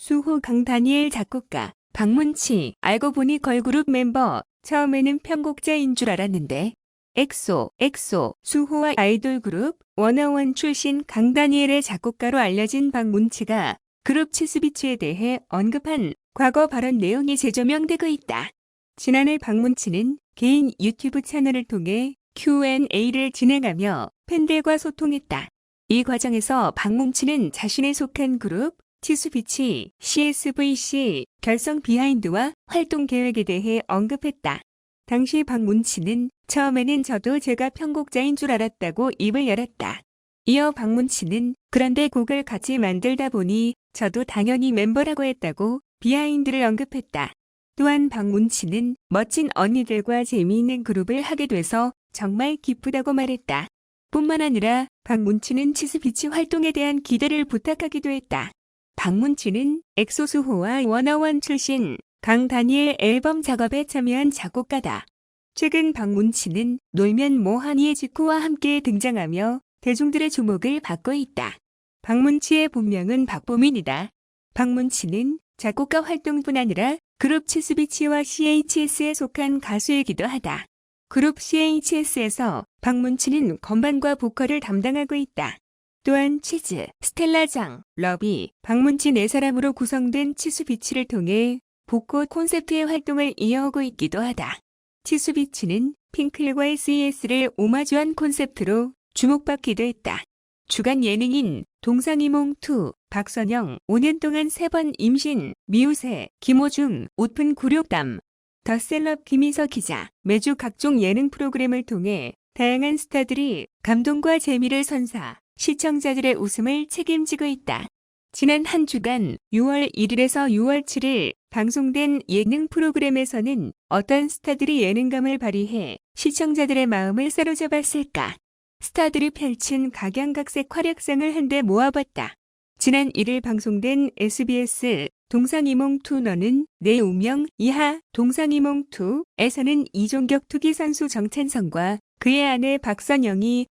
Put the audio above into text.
수호 강다니엘 작곡가, 박문치, 알고 보니 걸그룹 멤버, 처음에는 편곡자인 줄 알았는데, 엑소, 엑소, 수호와 아이돌 그룹, 워너원 출신 강다니엘의 작곡가로 알려진 박문치가 그룹 치스비치에 대해 언급한 과거 발언 내용이 재조명되고 있다. 지난해 박문치는 개인 유튜브 채널을 통해 Q&A를 진행하며 팬들과 소통했다. 이 과정에서 박문치는 자신에 속한 그룹 치수 비치 CSVC 결성 비하인드와 활동 계획에 대해 언급했다. 당시 박문치는 처음에는 저도 제가 편곡자인 줄 알았다고 입을 열었다. 이어 박문치는 그런데 곡을 같이 만들다 보니 저도 당연히 멤버라고 했다고 비하인드를 언급했다. 또한 박문치는 멋진 언니들과 재미있는 그룹을 하게 돼서 정말 기쁘다고 말했다. 뿐만 아니라 박문치는 치스비치 활동에 대한 기대를 부탁하기도 했다. 박문치는 엑소수호와 워너원 출신 강다니엘 앨범 작업에 참여한 작곡가다. 최근 박문치는 놀면 뭐하니의 지코와 함께 등장하며 대중들의 주목을 받고 있다. 박문치의 본명은 박보민이다. 박문치는 작곡가 활동뿐 아니라 그룹 치스비치와 CHS에 속한 가수이기도 하다. 그룹 CHS에서 박문치는 건반과 보컬을 담당하고 있다. 또한 치즈, 스텔라장, 러비, 박문치 네 사람으로 구성된 치수비치를 통해 복고 콘셉트의 활동을 이어오고 있기도 하다. 치수비치는 핑클과 SES를 오마주한 콘셉트로 주목받기도 했다. 주간 예능인 동상이몽2, 박선영, 5년 동안 3번 임신, 미우새, 김호중, 오픈 구룡담, 더 셀럽 김희서 기자, 매주 각종 예능 프로그램을 통해 다양한 스타들이 감동과 재미를 선사, 시청자들의 웃음을 책임지고 있다. 지난 한 주간 6월 1일에서 6월 7일 방송된 예능 프로그램에서는 어떤 스타들이 예능감을 발휘해 시청자들의 마음을 사로잡았을까? 스타들이 펼친 각양각색 활약상을 한데 모아봤다. 지난 1일 방송된 SBS 동상이몽2 너는 내 운명 이하 동상이몽2에서는 이종격 투기 선수 정찬성과 그의 아내 박선영이